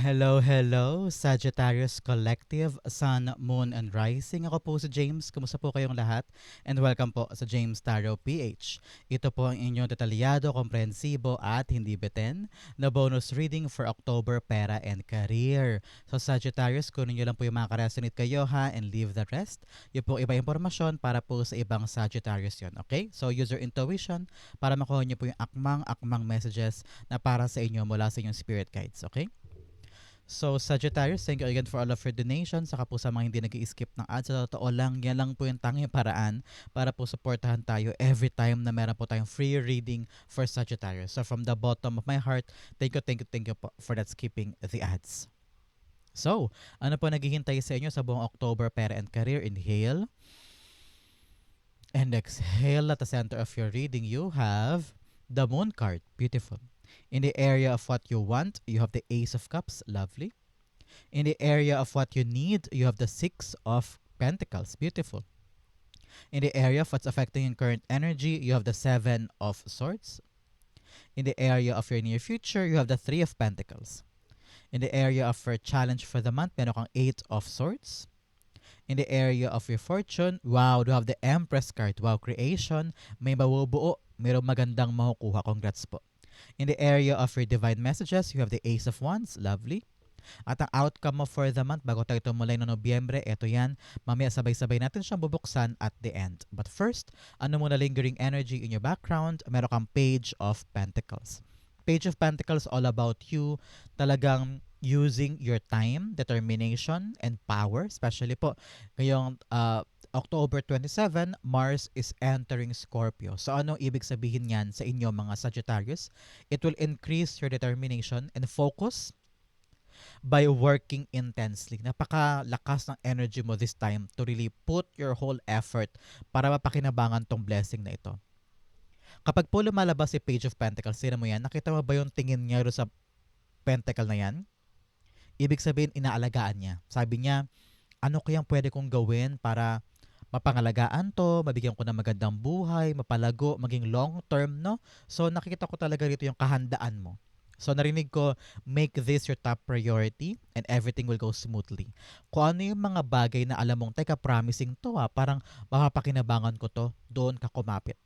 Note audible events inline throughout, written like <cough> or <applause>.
Hello, hello, Sagittarius Collective, Sun, Moon, and Rising. Ako po si James. Kumusta po kayong lahat? And welcome po sa James Tarot PH. Ito po ang inyong detalyado, komprehensibo at hindi beten na bonus reading for October Pera and Career. So Sagittarius, kunin nyo lang po yung mga karesonate kayo ha and leave the rest. Yung po iba impormasyon para po sa ibang Sagittarius yon Okay? So use your intuition para makuha nyo po yung akmang-akmang messages na para sa inyo mula sa inyong spirit guides. Okay? So, Sagittarius, thank you again for all of your donations. Saka po sa mga hindi nag skip ng ads. Sa totoo lang, yan lang po yung tanging paraan para po supportahan tayo every time na meron po tayong free reading for Sagittarius. So, from the bottom of my heart, thank you, thank you, thank you po for that skipping the ads. So, ano po naghihintay sa inyo sa buong October Pera and Career? Inhale. And exhale at the center of your reading, you have the Moon card. Beautiful. In the area of what you want, you have the Ace of Cups. Lovely. In the area of what you need, you have the Six of Pentacles. Beautiful. In the area of what's affecting your current energy, you have the Seven of Swords. In the area of your near future, you have the Three of Pentacles. In the area of your challenge for the month, meron kang Eight of Swords. In the area of your fortune, wow, you have the Empress card. Wow, creation. May mabubuo. Mayroong magandang makukuha. Congrats po. In the area of your divine messages, you have the Ace of Wands. Lovely. At ang outcome mo for the month, bago tayo tumulay no Nobyembre, eto yan. Mamaya sabay-sabay natin siyang bubuksan at the end. But first, ano muna lingering energy in your background? Meron kang Page of Pentacles. Page of Pentacles all about you. Talagang using your time, determination, and power. Especially po, ngayong uh, October 27, Mars is entering Scorpio. So ano ibig sabihin niyan sa inyo mga Sagittarius? It will increase your determination and focus by working intensely. Napakalakas ng energy mo this time to really put your whole effort para mapakinabangan tong blessing na ito. Kapag po lumalabas si Page of Pentacles, sino mo yan? Nakita mo ba yung tingin niya sa pentacle na yan? Ibig sabihin, inaalagaan niya. Sabi niya, ano kayang pwede kong gawin para mapangalagaan to, mabigyan ko ng magandang buhay, mapalago, maging long term, no? So nakikita ko talaga rito yung kahandaan mo. So narinig ko, make this your top priority and everything will go smoothly. Kung ano yung mga bagay na alam mong, teka, promising to ha, ah, parang mapapakinabangan ko to, doon ka kumapit.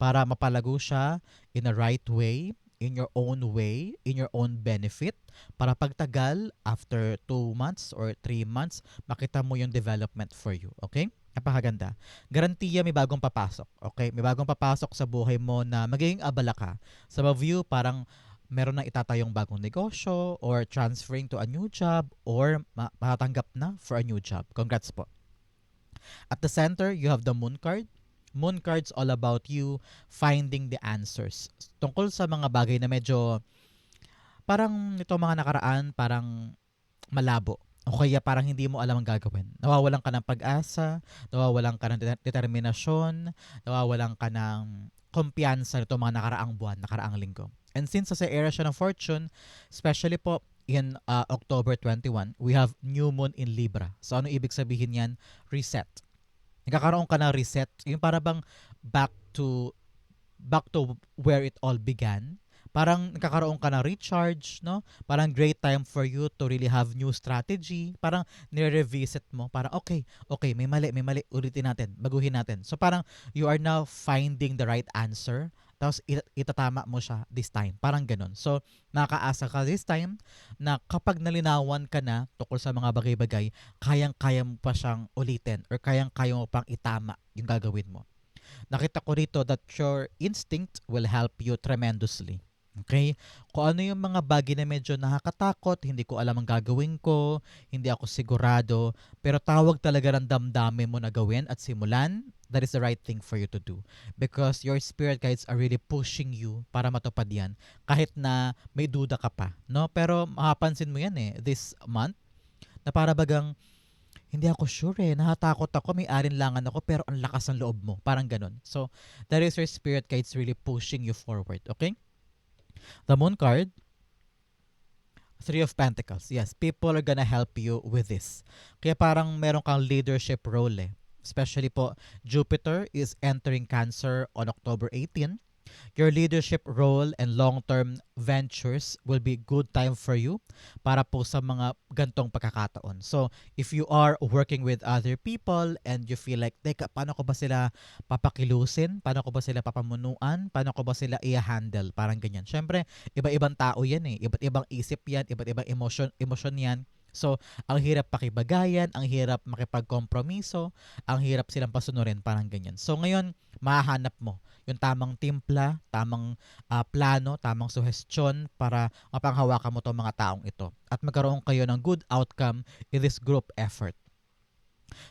Para mapalago siya in a right way, in your own way, in your own benefit, para pagtagal, after 2 months or 3 months, makita mo yung development for you. Okay? Napakaganda. Garantiya may bagong papasok. Okay? May bagong papasok sa buhay mo na magiging abala ka. Sa view, parang meron na itatayong bagong negosyo or transferring to a new job or ma- matatanggap na for a new job. Congrats po. At the center, you have the moon card. Moon card's all about you finding the answers. Tungkol sa mga bagay na medyo parang ito mga nakaraan, parang malabo o kaya parang hindi mo alam ang gagawin. Nawawalan ka ng pag-asa, nawawalan ka ng determinasyon, nawawalan ka ng kumpiyansa nito mga nakaraang buwan, nakaraang linggo. And since sa era siya ng fortune, especially po in uh, October 21, we have new moon in Libra. So ano ibig sabihin yan? Reset. Nagkakaroon ka ng reset. Yung para bang back to back to where it all began parang nagkakaroon ka ng recharge, no? Parang great time for you to really have new strategy. Parang nire-revisit mo. Parang, okay, okay, may mali, may mali. Ulitin natin, baguhin natin. So parang you are now finding the right answer tapos it- itatama mo siya this time. Parang ganun. So, nakakaasa ka this time na kapag nalinawan ka na tukol sa mga bagay-bagay, kayang-kaya mo pa siyang ulitin or kayang-kaya mo pang itama yung gagawin mo. Nakita ko rito that your instinct will help you tremendously. Okay? Kung ano yung mga bagay na medyo nakakatakot, hindi ko alam ang gagawin ko, hindi ako sigurado, pero tawag talaga ng damdamin mo na gawin at simulan, that is the right thing for you to do. Because your spirit guides are really pushing you para matupad yan, kahit na may duda ka pa. No? Pero mapapansin mo yan eh, this month, na para bagang, hindi ako sure eh. Nahatakot ako, may arinlangan ako, pero ang lakas ng loob mo. Parang ganun. So, that is your spirit guides really pushing you forward. Okay? The Moon card, Three of Pentacles. Yes, people are gonna help you with this. Kaya parang meron kang leadership role eh. Especially po, Jupiter is entering Cancer on October 18. Your leadership role and long-term ventures will be good time for you para po sa mga gantong pagkakataon. So, if you are working with other people and you feel like, teka, paano ko ba sila papakilusin? Paano ko ba sila papamunuan? Paano ko ba sila i-handle? Parang ganyan. Siyempre, iba-ibang tao yan eh. Iba't ibang isip yan, iba't ibang emotion, emotion yan. So, ang hirap pakibagayan, ang hirap makipagkompromiso, ang hirap silang pasunurin, parang ganyan. So, ngayon, mahahanap mo yung tamang timpla, tamang ah, plano, tamang suhestyon para mapanghawakan mo tong mga taong ito at magkaroon kayo ng good outcome in this group effort.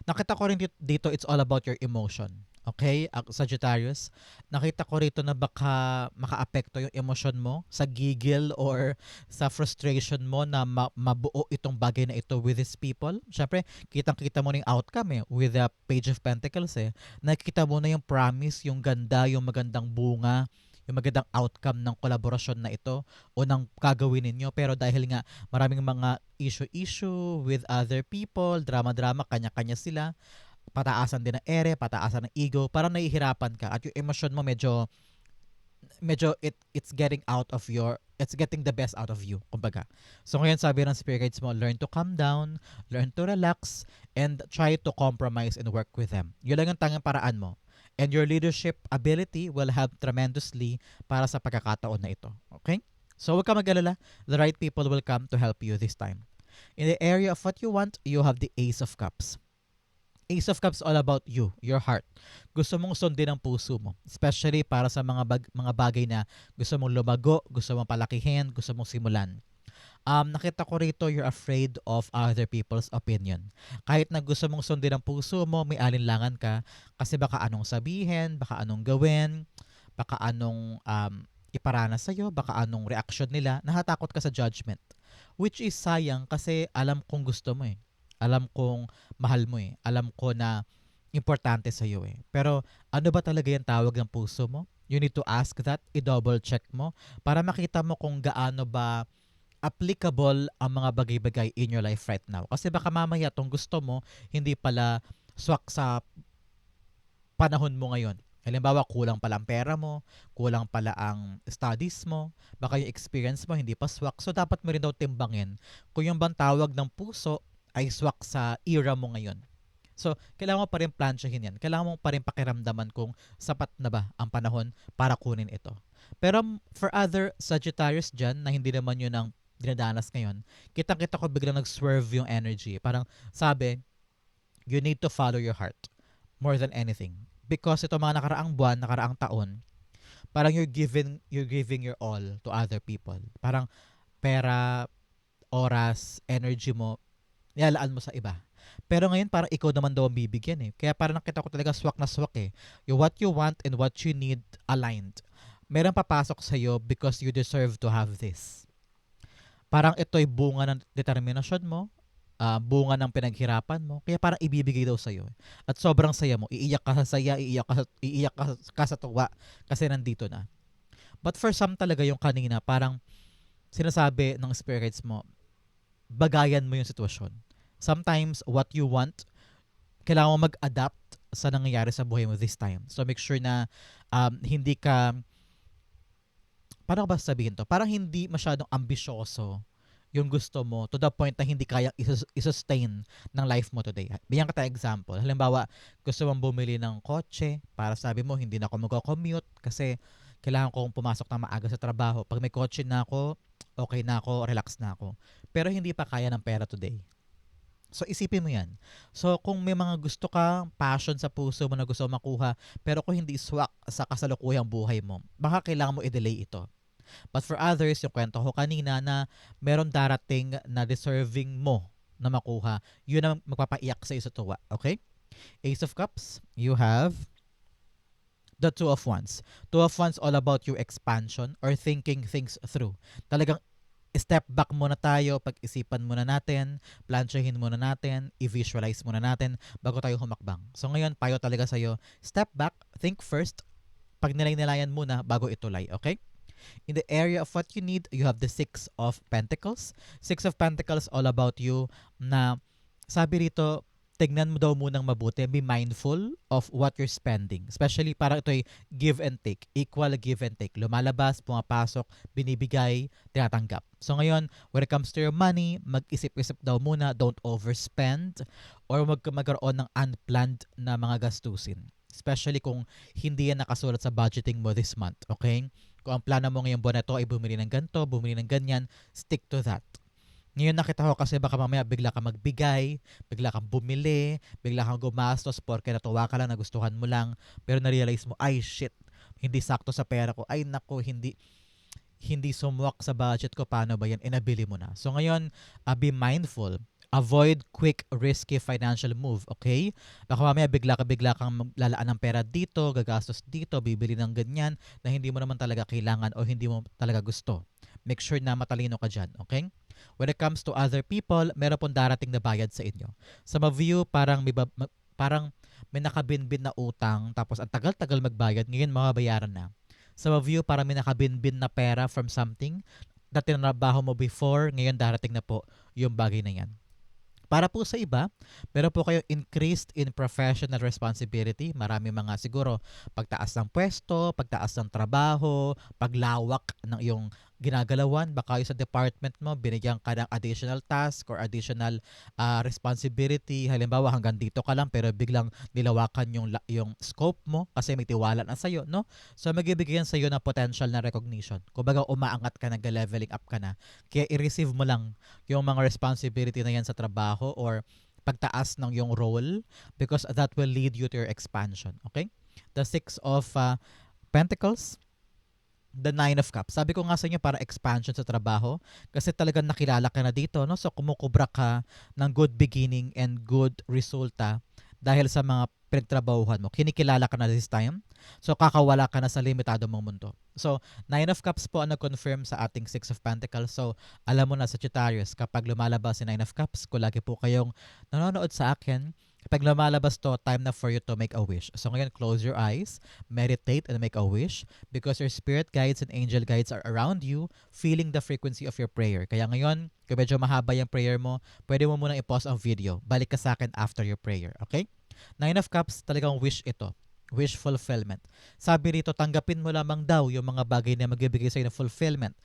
Nakita ko rin dit- dito, it's all about your emotion. Okay, Ak- Sagittarius, nakita ko rito na baka makaapekto yung emosyon mo sa gigil or sa frustration mo na ma- mabuo itong bagay na ito with these people. Siyempre, kitang-kita mo na yung outcome eh, with the Page of Pentacles eh. Nakikita mo na yung promise, yung ganda, yung magandang bunga, yung magandang outcome ng kolaborasyon na ito o ng gagawin ninyo. Pero dahil nga maraming mga issue-issue with other people, drama-drama, kanya-kanya sila, pataasan din ng ere, pataasan ng ego, parang nahihirapan ka at yung emosyon mo medyo medyo it it's getting out of your it's getting the best out of you kumbaga. So ngayon sabi ng spirit guides mo learn to calm down learn to relax and try to compromise and work with them. Yun lang yung tangang paraan mo. And your leadership ability will help tremendously para sa pagkakataon na ito okay? So huwag ka mag-alala the right people will come to help you this time. In the area of what you want you have the ace of cups Ace of Cups all about you, your heart. Gusto mong sundin ang puso mo, especially para sa mga bag, mga bagay na gusto mong lumago, gusto mong palakihin, gusto mong simulan. Um, nakita ko rito you're afraid of other people's opinion. Kahit na gusto mong sundin ang puso mo, may alinlangan ka kasi baka anong sabihin, baka anong gawin, baka anong um, iparana sa'yo, baka anong reaction nila, nahatakot ka sa judgment. Which is sayang kasi alam kong gusto mo eh. Alam kong mahal mo eh. Alam ko na importante sa iyo eh. Pero ano ba talaga yung tawag ng puso mo? You need to ask that, i-double check mo para makita mo kung gaano ba applicable ang mga bagay-bagay in your life right now. Kasi baka mamaya tong gusto mo, hindi pala swak sa panahon mo ngayon. Halimbawa, kulang pala ang pera mo, kulang pala ang studies mo, baka yung experience mo hindi pa swak. So, dapat mo rin daw timbangin kung yung bang tawag ng puso ay swak sa era mo ngayon. So, kailangan mo pa rin plansyahin yan. Kailangan mo pa rin pakiramdaman kung sapat na ba ang panahon para kunin ito. Pero for other Sagittarius dyan na hindi naman yun ang dinadanas ngayon, kitang-kita ko biglang nag-swerve yung energy. Parang sabi, you need to follow your heart more than anything. Because ito mga nakaraang buwan, nakaraang taon, parang you're giving, you're giving your all to other people. Parang pera, oras, energy mo, nilalaan mo sa iba. Pero ngayon parang ikaw naman daw ang bibigyan eh. Kaya parang nakita ko talaga swak na swak eh. Yung what you want and what you need aligned. Meron papasok sa iyo because you deserve to have this. Parang ito'y bunga ng determinasyon mo, ah, bunga ng pinaghirapan mo, kaya parang ibibigay daw sa iyo. At sobrang saya mo, iiyak ka sa saya, iiyak ka, sa- iiyak ka, ka sa tuwa kasi nandito na. But for some talaga yung kanina, parang sinasabi ng spirits mo, bagayan mo yung sitwasyon. Sometimes, what you want, kailangan mo mag-adapt sa nangyayari sa buhay mo this time. So, make sure na um, hindi ka, paano ba sabihin to? Parang hindi masyadong ambisyoso yung gusto mo to the point na hindi kayang isus- isustain ng life mo today. Bigyan kita example. Halimbawa, gusto mong bumili ng kotse para sabi mo, hindi na ako mag-commute kasi kailangan kong pumasok na maaga sa trabaho. Pag may kotse na ako, okay na ako, relax na ako. Pero hindi pa kaya ng pera today. So isipin mo yan. So kung may mga gusto ka, passion sa puso mo na gusto makuha, pero kung hindi swak sa kasalukuyang buhay mo, baka kailangan mo i-delay ito. But for others, yung kwento ko kanina na meron darating na deserving mo na makuha, yun ang magpapaiyak sa iyo sa tuwa. Okay? Ace of Cups, you have the Two of Wands. Two of Wands all about your expansion or thinking things through. Talagang step back muna tayo, pag-isipan muna natin, plansyahin muna natin, i-visualize muna natin bago tayo humakbang. So ngayon, payo talaga sa'yo, step back, think first, pag nilay-nilayan muna bago itulay, okay? In the area of what you need, you have the Six of Pentacles. Six of Pentacles all about you na sabi rito, tignan mo daw munang mabuti, be mindful of what you're spending. Especially parang ito ay give and take, equal give and take. Lumalabas, pumapasok, binibigay, tinatanggap. So ngayon, when it comes to your money, mag-isip-isip daw muna, don't overspend or mag magkaroon ng unplanned na mga gastusin. Especially kung hindi yan nakasulat sa budgeting mo this month, okay? Kung ang plano mo ngayong buwan na ito ay bumili ng ganito, bumili ng ganyan, stick to that. Ngayon nakita ko kasi baka mamaya bigla ka magbigay, bigla kang bumili, bigla kang gumastos porque natuwa ka lang, nagustuhan mo lang, pero na-realize mo, ay shit, hindi sakto sa pera ko. Ay nako, hindi hindi sumuwak sa budget ko, paano ba yan? Inabili mo na. So ngayon, uh, be mindful. Avoid quick, risky financial move, okay? Baka mamaya bigla ka bigla kang lalaan ng pera dito, gagastos dito, bibili ng ganyan na hindi mo naman talaga kailangan o hindi mo talaga gusto. Make sure na matalino ka dyan, okay? When it comes to other people, meron pong darating na bayad sa inyo. Sa ma-view, parang may, parang may nakabinbin na utang, tapos ang tagal-tagal magbayad, ngayon mababayaran na. Sa ma-view, parang may nakabinbin na pera from something na tinrabaho mo before, ngayon darating na po yung bagay na yan. Para po sa iba, meron po kayo increased in professional responsibility. Marami mga siguro pagtaas ng pwesto, pagtaas ng trabaho, paglawak ng iyong ginagalawan. Baka yung sa department mo, binigyan ka ng additional task or additional uh, responsibility. Halimbawa, hanggang dito ka lang pero biglang nilawakan yung, yung scope mo kasi may tiwala na sa'yo, no? So, magibigyan sa'yo ng potential na recognition. Kumbaga, umaangat ka, nag-leveling up ka na. Kaya i-receive mo lang yung mga responsibility na yan sa trabaho or pagtaas ng yung role because that will lead you to your expansion. Okay? The Six of uh, Pentacles, the Nine of Cups. Sabi ko nga sa inyo para expansion sa trabaho kasi talagang nakilala ka na dito. No? So kumukubra ka ng good beginning and good resulta dahil sa mga pinagtrabahuhan mo. Kinikilala ka na this time. So kakawala ka na sa limitado mong mundo. So Nine of Cups po ang nag-confirm sa ating Six of Pentacles. So alam mo na sa Sagittarius kapag lumalabas si Nine of Cups, kung lagi po kayong nanonood sa akin, Kapag lumalabas to, time na for you to make a wish. So ngayon, close your eyes, meditate, and make a wish because your spirit guides and angel guides are around you, feeling the frequency of your prayer. Kaya ngayon, kung medyo mahaba yung prayer mo, pwede mo munang i-pause ang video. Balik ka sa akin after your prayer, okay? Nine of Cups, talagang wish ito. Wish fulfillment. Sabi rito, tanggapin mo lamang daw yung mga bagay na magbibigay sa'yo ng fulfillment,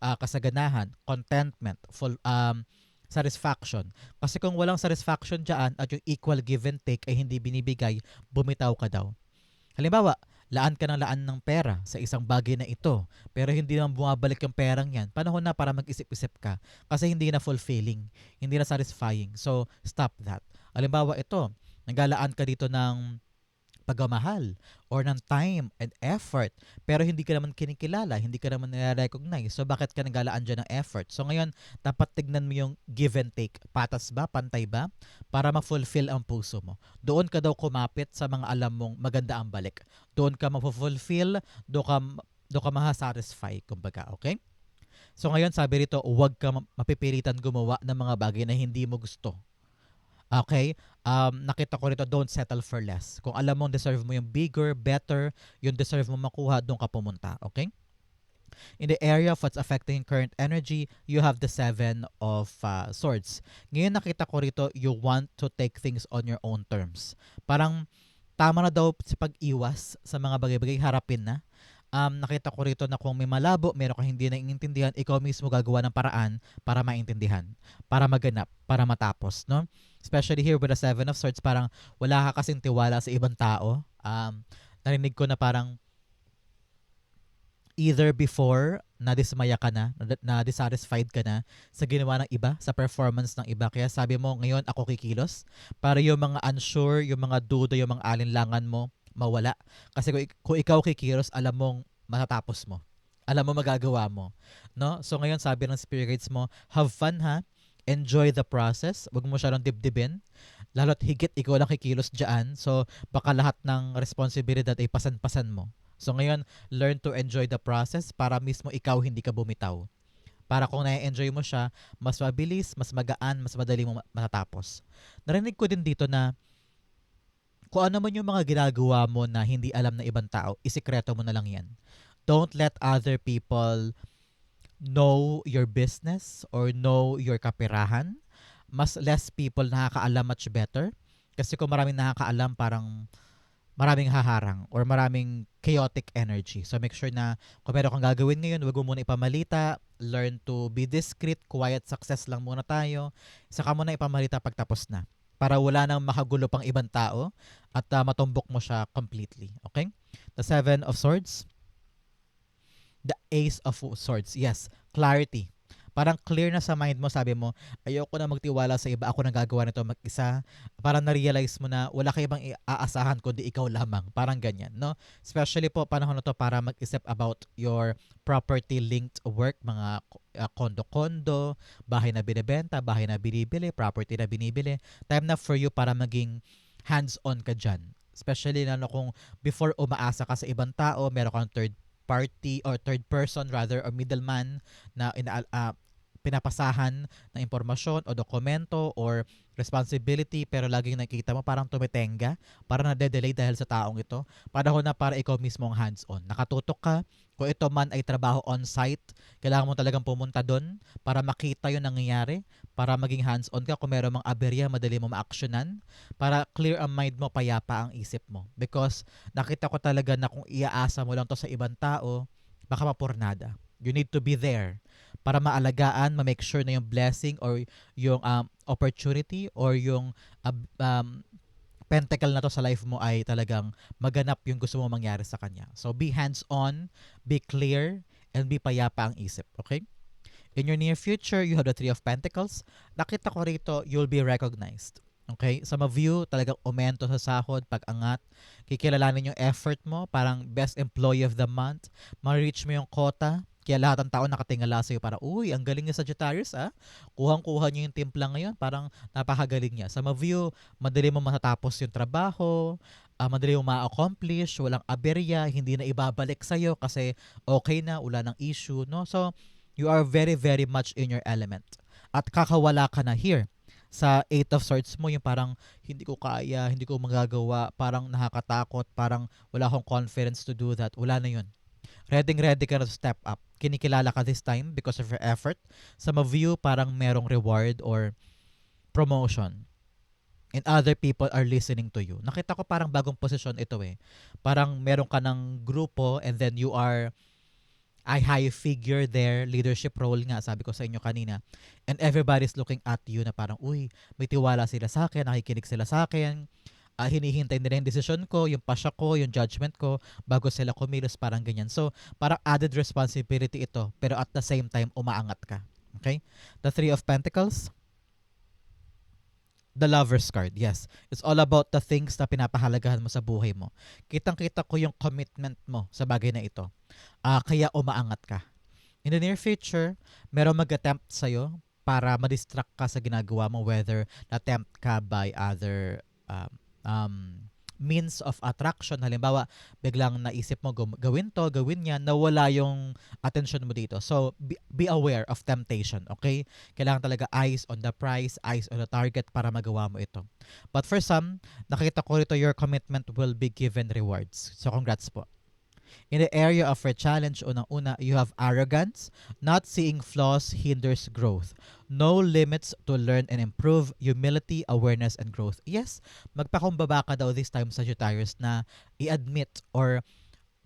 uh, kasaganahan, contentment, full, um, satisfaction. Kasi kung walang satisfaction dyan at yung equal give and take ay hindi binibigay, bumitaw ka daw. Halimbawa, laan ka ng laan ng pera sa isang bagay na ito, pero hindi naman bumabalik yung perang yan, panahon na para mag-isip-isip ka kasi hindi na fulfilling, hindi na satisfying. So, stop that. Halimbawa, ito, nagalaan ka dito ng pagmamahal or ng time and effort pero hindi ka naman kinikilala, hindi ka naman nire-recognize. So bakit ka nagalaan dyan ng effort? So ngayon, dapat tignan mo yung give and take. Patas ba? Pantay ba? Para ma-fulfill ang puso mo. Doon ka daw kumapit sa mga alam mong maganda ang balik. Doon ka ma-fulfill, doon ka, doon ka ma-satisfy, kumbaga, okay? So ngayon, sabi rito, huwag ka mapipilitan gumawa ng mga bagay na hindi mo gusto. Okay? Um, nakita ko rito, don't settle for less. Kung alam mong deserve mo yung bigger, better, yung deserve mo makuha, doon ka pumunta. Okay? In the area of what's affecting current energy, you have the Seven of uh, Swords. Ngayon nakita ko rito, you want to take things on your own terms. Parang tama na daw sa pag-iwas sa mga bagay-bagay, harapin na um, nakita ko rito na kung may malabo, meron kang hindi naiintindihan, ikaw mismo gagawa ng paraan para maintindihan, para maganap, para matapos, no? Especially here with the Seven of Swords, parang wala ka kasing tiwala sa ibang tao. Um, narinig ko na parang either before na dismaya ka na, na dissatisfied ka na sa ginawa ng iba, sa performance ng iba. Kaya sabi mo, ngayon ako kikilos para yung mga unsure, yung mga duda, yung mga alinlangan mo, mawala. Kasi kung, kung ikaw kikiros, alam mong matatapos mo. Alam mo magagawa mo. No? So ngayon sabi ng spirit guides mo, have fun ha. Enjoy the process. Huwag mo siya lang dibdibin. Lalo't higit ikaw lang kikilos dyan. So baka lahat ng responsibilidad ay pasan-pasan mo. So ngayon, learn to enjoy the process para mismo ikaw hindi ka bumitaw. Para kung na-enjoy mo siya, mas mabilis, mas magaan, mas madali mo matatapos. Narinig ko din dito na kung ano man yung mga ginagawa mo na hindi alam ng ibang tao, isikreto mo na lang yan. Don't let other people know your business or know your kapirahan. Mas less people nakakaalam much better. Kasi kung maraming nakakaalam, parang maraming haharang or maraming chaotic energy. So make sure na kung meron kang gagawin ngayon, wag mo muna ipamalita. Learn to be discreet, quiet success lang muna tayo. Saka mo na ipamalita pagtapos na. Para wala nang makagulo pang ibang tao at uh, matumbok mo siya completely. Okay? The Seven of Swords. The Ace of Swords. Yes, clarity parang clear na sa mind mo, sabi mo, ayoko na magtiwala sa iba, ako na gagawa nito mag-isa. Parang na-realize mo na wala kay ibang aasahan kundi ikaw lamang. Parang ganyan, no? Especially po panahon na to para mag-isip about your property linked work, mga uh, kondo-kondo, bahay na binibenta, bahay na binibili, property na binibili. Time na for you para maging hands-on ka dyan. Especially na kung before umaasa ka sa ibang tao, meron kang third party or third person rather or middleman na ina, uh, pinapasahan ng impormasyon o dokumento or responsibility pero laging nakikita mo parang tumitenga, parang nade-delay dahil sa taong ito. Panahon na para ikaw mismo ang hands-on. Nakatutok ka, kung ito man ay trabaho on-site, kailangan mo talagang pumunta doon para makita yung nangyayari, para maging hands-on ka. Kung meron mang aberya, madali mo ma-actionan, para clear ang mind mo, payapa ang isip mo. Because nakita ko talaga na kung iaasa mo lang to sa ibang tao, baka mapurnada. You need to be there para maalagaan, ma-make sure na yung blessing or yung um, opportunity or yung uh, um, pentacle na to sa life mo ay talagang maganap yung gusto mo mangyari sa kanya. So be hands-on, be clear, and be payapa ang isip. Okay? In your near future, you have the Three of Pentacles. Nakita ko rito, you'll be recognized. Okay? Sa ma-view, talagang umento sa sahod, pag-angat. Kikilalanin yung effort mo, parang best employee of the month. Ma-reach mo yung quota kaya lahat ng tao nakatingala sa'yo para, uy, ang galing niya Sagittarius ah. Kuhang-kuha niya yung timpla ngayon, parang napakagaling niya. Sa ma-view, madali mo matatapos yung trabaho, uh, madali mo ma-accomplish, walang aberya, hindi na ibabalik sa'yo kasi okay na, wala ng issue, no? So, you are very, very much in your element. At kakawala ka na here sa Eight of Swords mo, yung parang hindi ko kaya, hindi ko magagawa, parang nakakatakot, parang wala akong confidence to do that. Wala na yun ready ready ka na to step up. Kinikilala ka this time because of your effort. Sa ma-view, parang merong reward or promotion. And other people are listening to you. Nakita ko parang bagong posisyon ito eh. Parang meron ka ng grupo and then you are a high figure there, leadership role nga, sabi ko sa inyo kanina. And everybody's looking at you na parang, uy, may tiwala sila sa akin, nakikinig sila sa akin uh, hinihintay nila yung decision ko, yung pasya ko, yung judgment ko bago sila kumilos parang ganyan. So, parang added responsibility ito pero at the same time umaangat ka. Okay? The Three of Pentacles. The Lover's card, yes. It's all about the things na pinapahalagahan mo sa buhay mo. Kitang-kita ko yung commitment mo sa bagay na ito. Uh, kaya umaangat ka. In the near future, meron mag-attempt sa'yo para ma-distract ka sa ginagawa mo whether na-attempt ka by other um, um, means of attraction. Halimbawa, biglang naisip mo gawin to, gawin yan, nawala yung attention mo dito. So, be, be aware of temptation, okay? Kailangan talaga eyes on the prize, eyes on the target para magawa mo ito. But for some, nakita ko rito your commitment will be given rewards. So, congrats po. In the area of your challenge, unang-una, you have arrogance. Not seeing flaws hinders growth. No limits to learn and improve. Humility, awareness, and growth. Yes, magpakumbaba ka daw this time, Sagittarius, na i-admit or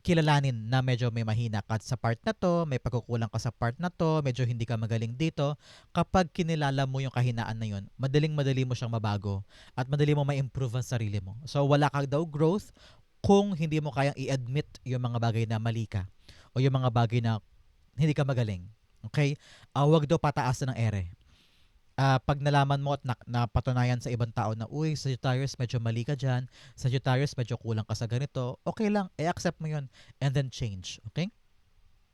kilalanin na medyo may mahina ka sa part na to, may pagkukulang ka sa part na to, medyo hindi ka magaling dito. Kapag kinilala mo yung kahinaan na yun, madaling madali mo siyang mabago at madali mo ma-improve ang sarili mo. So wala ka daw growth, kung hindi mo kayang i-admit yung mga bagay na mali ka o yung mga bagay na hindi ka magaling. Okay? Uh, wag daw pataas ng ere. Uh, pag nalaman mo at na, napatunayan sa ibang tao na, uy, Sagittarius, medyo mali ka dyan. Sagittarius, medyo kulang ka sa ganito. Okay lang, i-accept mo yun and then change. Okay?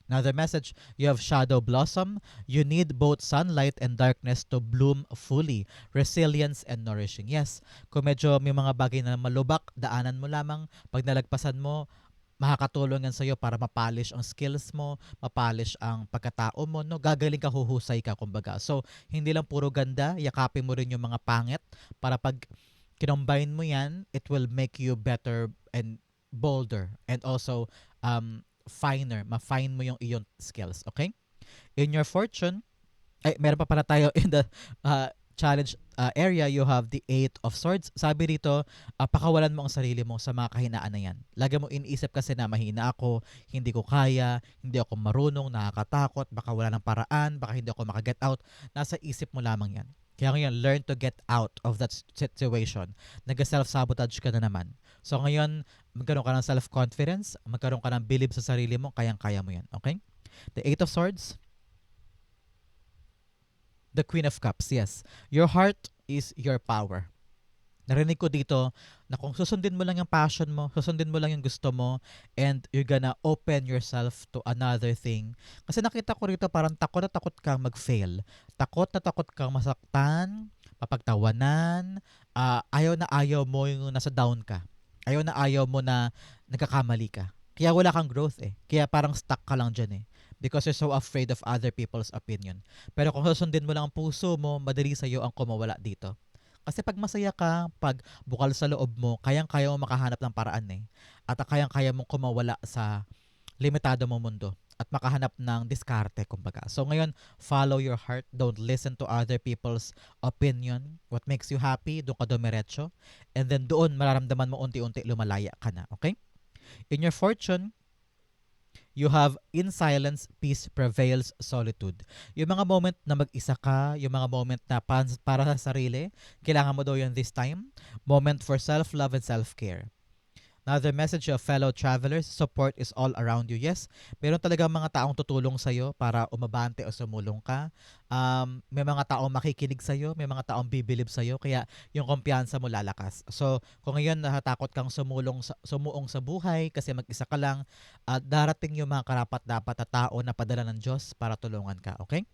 Another message, you have shadow blossom. You need both sunlight and darkness to bloom fully. Resilience and nourishing. Yes, kung medyo may mga bagay na malubak, daanan mo lamang. Pag nalagpasan mo, makakatulong yan sa'yo para mapolish ang skills mo, mapolish ang pagkatao mo, no? Gagaling ka, huhusay ka, kumbaga. So, hindi lang puro ganda, yakapin mo rin yung mga pangit para pag kinombine mo yan, it will make you better and bolder and also um, finer, ma-fine mo yung iyong skills, okay? In your fortune, ay, meron pa pala tayo in the uh, challenge uh, area, you have the Eight of Swords. Sabi dito, uh, pakawalan mo ang sarili mo sa mga kahinaan na yan. Lagi mo iniisip kasi na mahina ako, hindi ko kaya, hindi ako marunong, nakakatakot, baka wala ng paraan, baka hindi ako makaget out. Nasa isip mo lamang yan. Kaya ngayon, learn to get out of that situation. Nag-self-sabotage ka na naman. So ngayon, magkaroon ka ng self-confidence, magkaroon ka ng believe sa sarili mo, kayang-kaya mo yan. Okay? The Eight of Swords, the Queen of Cups, yes. Your heart is your power. Narinig ko dito na kung susundin mo lang yung passion mo, susundin mo lang yung gusto mo, and you're gonna open yourself to another thing. Kasi nakita ko rito parang takot na takot kang mag-fail. Takot na takot kang masaktan, mapagtawanan, uh, ayaw na ayaw mo yung nasa down ka. Ayaw na ayaw mo na nagkakamali ka. Kaya wala kang growth eh. Kaya parang stuck ka lang dyan eh because you're so afraid of other people's opinion. Pero kung susundin mo lang ang puso mo, madali sa iyo ang kumawala dito. Kasi pag masaya ka, pag bukal sa loob mo, kayang-kaya mo makahanap ng paraan eh. At kayang-kaya mong kumawala sa limitado mo mundo at makahanap ng diskarte, kumbaga. So ngayon, follow your heart. Don't listen to other people's opinion. What makes you happy, doon ka dumiretso. And then doon, mararamdaman mo unti-unti lumalaya ka na. Okay? In your fortune, you have in silence, peace prevails solitude. Yung mga moment na mag-isa ka, yung mga moment na para sa sarili, kailangan mo daw yun this time. Moment for self-love and self-care. Another message of fellow travelers, support is all around you. Yes, meron talaga mga taong tutulong sa'yo para umabante o sumulong ka. Um, may mga taong makikinig sa'yo, may mga taong bibilib sa'yo, kaya yung kumpiyansa mo lalakas. So, kung ngayon natatakot kang sumulong, sumuong sa buhay kasi mag-isa ka lang, uh, darating yung mga karapat-dapat na tao na padala ng Diyos para tulungan ka. Okay?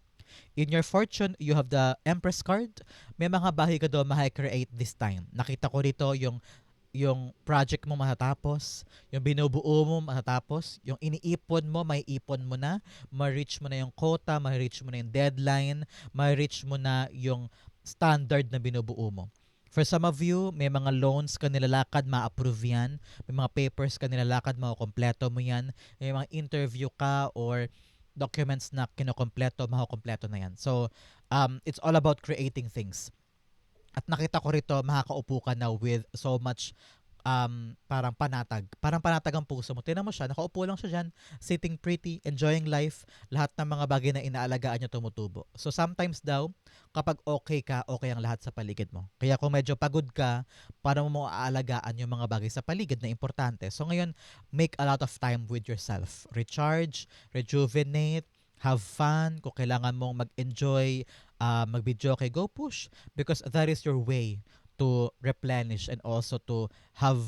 In your fortune, you have the Empress card. May mga bahay ka doon ma-create this time. Nakita ko rito yung yung project mo matatapos, yung binubuo mo matatapos, yung iniipon mo, may ipon mo na, ma-reach mo na yung quota, ma-reach mo na yung deadline, ma-reach mo na yung standard na binubuo mo. For some of you, may mga loans ka nilalakad, ma-approve yan. May mga papers ka nilalakad, makukompleto mo yan. May mga interview ka or documents na kinokompleto, makukompleto na yan. So, um, it's all about creating things. At nakita ko rito, makakaupo ka na with so much um, parang panatag. Parang panatag ang puso mo. Tinan mo siya, nakaupo lang siya dyan, sitting pretty, enjoying life, lahat ng mga bagay na inaalagaan niya tumutubo. So sometimes daw, kapag okay ka, okay ang lahat sa paligid mo. Kaya kung medyo pagod ka, para mo aalagaan yung mga bagay sa paligid na importante. So ngayon, make a lot of time with yourself. Recharge, rejuvenate, have fun, kung kailangan mong mag-enjoy, uh, mag-video kay go push because that is your way to replenish and also to have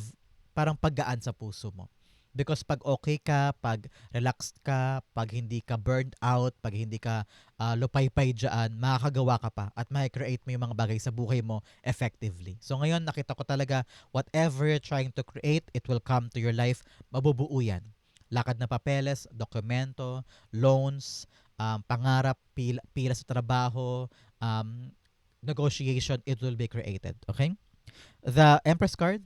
parang paggaan sa puso mo. Because pag okay ka, pag relaxed ka, pag hindi ka burned out, pag hindi ka uh, lupaypay dyan, makakagawa ka pa at makikreate mo yung mga bagay sa buhay mo effectively. So ngayon, nakita ko talaga, whatever you're trying to create, it will come to your life, mabubuo yan lakad na papeles, dokumento, loans, um, pangarap, pila, pila sa trabaho, um, negotiation, it will be created. Okay? The Empress card,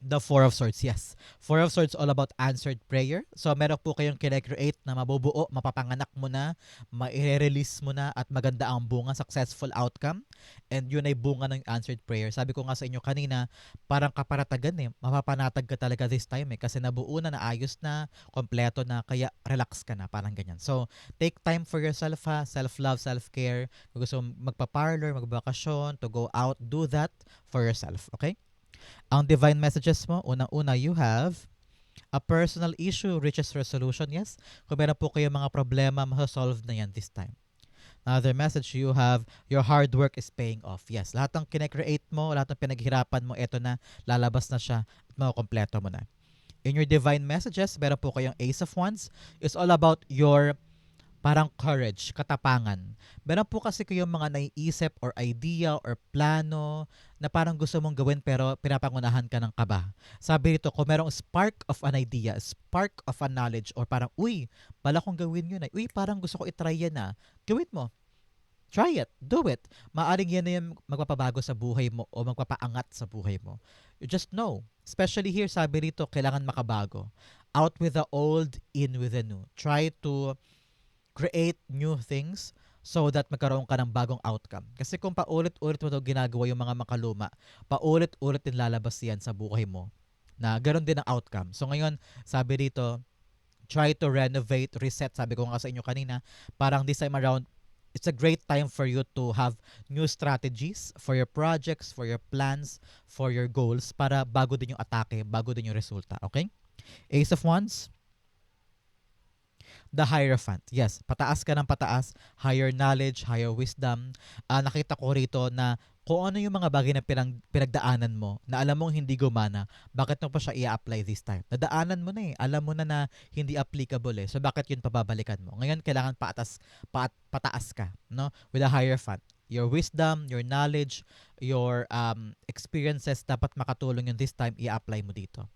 The Four of Swords, yes. Four of Swords all about answered prayer. So meron po kayong kine-create na mabubuo, mapapanganak mo na, ma-release mo na at maganda ang bunga, successful outcome. And yun ay bunga ng answered prayer. Sabi ko nga sa inyo kanina, parang kaparatagan eh. Mapapanatag ka talaga this time eh. Kasi nabuo na, naayos na, kompleto na, kaya relax ka na, parang ganyan. So take time for yourself ha, self-love, self-care. Kung gusto magpa-parlor, magbakasyon, to go out, do that for yourself. Okay? Ang divine messages mo, unang-una, you have a personal issue reaches resolution. Yes, kung meron po kayo mga problema, masasolve na yan this time. Another message you have, your hard work is paying off. Yes, lahat ng kine-create mo, lahat ng pinaghirapan mo, eto na, lalabas na siya at makukompleto mo na. In your divine messages, meron po kayong Ace of Wands. It's all about your parang courage, katapangan. Meron po kasi kayong mga naiisip or idea or plano na parang gusto mong gawin pero pinapangunahan ka ng kaba. Sabi rito, kung merong spark of an idea, spark of a knowledge, or parang, uy, bala kong gawin yun. Ay, uy, parang gusto ko itry yan na. Gawin mo. Try it. Do it. Maaring yan na yung magpapabago sa buhay mo o magpapaangat sa buhay mo. You just know. Especially here, sabi rito, kailangan makabago. Out with the old, in with the new. Try to create new things so that magkaroon ka ng bagong outcome. Kasi kung paulit-ulit mo to ginagawa yung mga makaluma, paulit-ulit din lalabas yan sa buhay mo na ganoon din ang outcome. So ngayon, sabi dito, try to renovate, reset, sabi ko nga sa inyo kanina, parang this time around, it's a great time for you to have new strategies for your projects, for your plans, for your goals, para bago din yung atake, bago din yung resulta. Okay? Ace of Wands, the Hierophant. Yes, pataas ka ng pataas, higher knowledge, higher wisdom. Ah, nakita ko rito na kung ano yung mga bagay na pinag, pinagdaanan mo, na alam mong hindi gumana, bakit mo pa siya i-apply this time? Nadaanan mo na eh. Alam mo na na hindi applicable eh. So bakit yun pababalikan mo? Ngayon, kailangan paatas, paat, pataas ka no? with a Hierophant. Your wisdom, your knowledge, your um, experiences, dapat makatulong yun this time, i-apply mo dito.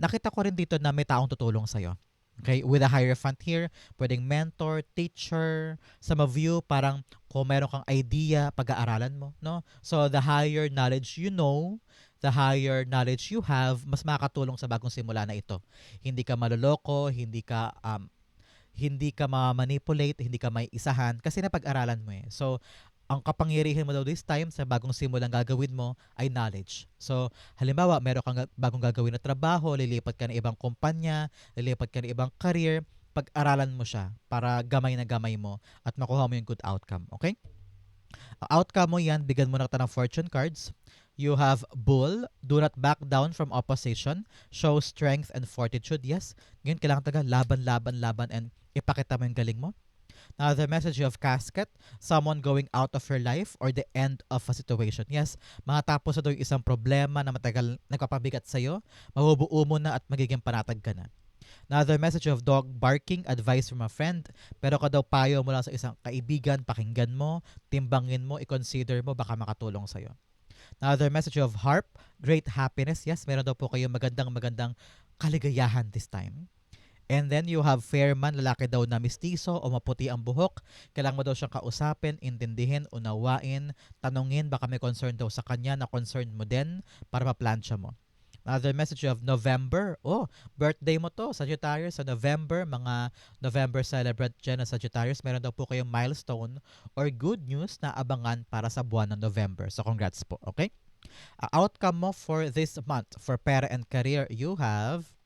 Nakita ko rin dito na may taong tutulong sa'yo. Okay, with a Hierophant here, pwedeng mentor, teacher, some of you, parang kung meron kang idea, pag-aaralan mo, no? So, the higher knowledge you know, the higher knowledge you have, mas makakatulong sa bagong simula na ito. Hindi ka maloloko, hindi ka um, hindi ka ma-manipulate, hindi ka may isahan kasi napag-aralan mo eh. So, ang kapangyarihan mo daw this time sa bagong simulang gagawin mo ay knowledge. So, halimbawa, meron kang bagong gagawin na trabaho, lilipat ka ng ibang kumpanya, lilipat ka ng ibang career, pag-aralan mo siya para gamay na gamay mo at makuha mo yung good outcome. Okay? Outcome mo yan, bigyan mo na kita ng fortune cards. You have bull, do not back down from opposition, show strength and fortitude. Yes, ngayon kailangan talaga laban, laban, laban and ipakita mo yung galing mo. Now, the message of casket, someone going out of your life or the end of a situation. Yes, matapos na daw yung isang problema na matagal nagpapabigat sa'yo, mabubuo mo na at magiging panatag ka na. Another message of dog barking, advice from a friend. Pero ka daw payo mula sa isang kaibigan, pakinggan mo, timbangin mo, i-consider mo, baka makatulong sa'yo. Another message of harp, great happiness. Yes, meron daw po kayo magandang magandang kaligayahan this time. And then you have fair man, lalaki daw na mistiso o maputi ang buhok. Kailangan mo daw siyang kausapin, intindihin, unawain, tanungin, baka may concern daw sa kanya na concern mo din para maplansya mo. Another message of November. Oh, birthday mo to, Sagittarius. Sa November, mga November celebrant dyan na Sagittarius, meron daw po kayong milestone or good news na abangan para sa buwan ng November. So, congrats po, okay? Ang outcome mo for this month, for pera and career, you have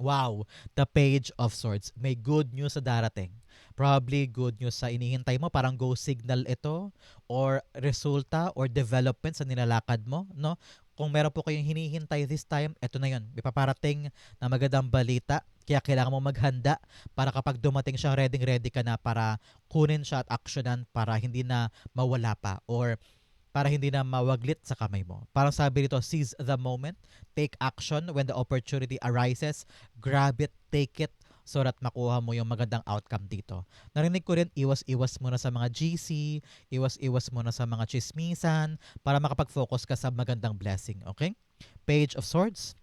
Wow, the page of swords. May good news sa darating. Probably good news sa inihintay mo, parang go signal ito or resulta or development sa nilalakad mo, no? Kung meron po kayong hinihintay this time, ito na 'yon. May paparating na magandang balita. Kaya kailangan mo maghanda para kapag dumating siya, ready ready ka na para kunin siya at actionan para hindi na mawala pa or para hindi na mawaglit sa kamay mo. Parang sabi dito, seize the moment, take action when the opportunity arises, grab it, take it, so that makuha mo yung magandang outcome dito. Narinig ko rin, iwas-iwas muna sa mga GC, iwas-iwas muna sa mga chismisan, para makapag-focus ka sa magandang blessing, okay? Page of Swords.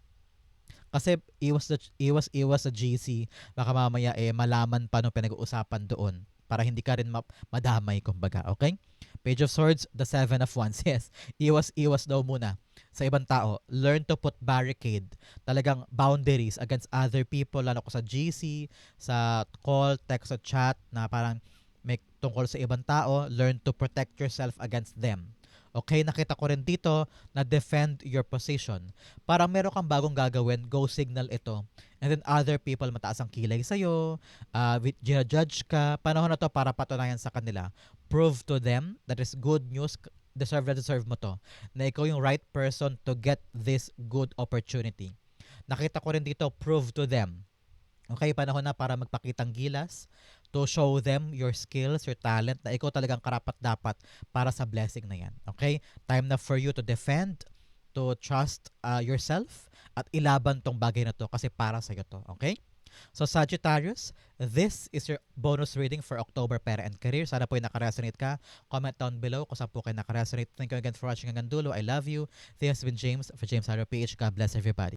Kasi iwas iwas iwas sa GC, baka mamaya eh malaman pa no pinag-uusapan doon para hindi ka rin ma- madamay kumbaga, okay? Page of Swords, the Seven of Wands. <laughs> Yes, iwas-iwas daw muna sa ibang tao. Learn to put barricade, talagang boundaries against other people, lalo ko sa GC, sa call, text, o chat, na parang may tungkol sa ibang tao. Learn to protect yourself against them. Okay, nakita ko rin dito na defend your position. Parang meron kang bagong gagawin, go signal ito. And then other people, mataas ang kilay sa'yo, uh, judge ka. Panahon na to para patunayan sa kanila. Prove to them that is good news, deserve na deserve mo to. Na ikaw yung right person to get this good opportunity. Nakita ko rin dito, prove to them. Okay, panahon na para magpakitang gilas to show them your skills, your talent, na ikaw talagang karapat-dapat para sa blessing na yan. Okay? Time na for you to defend, to trust uh, yourself, at ilaban tong bagay na to kasi para sa'yo to. Okay? So Sagittarius, this is your bonus reading for October Pera and Career. Sana po ay nakaresonate ka. Comment down below kung saan po kayo nakaresonate. Thank you again for watching hanggang dulo. I love you. This has been James for James Harrow PH. God bless everybody.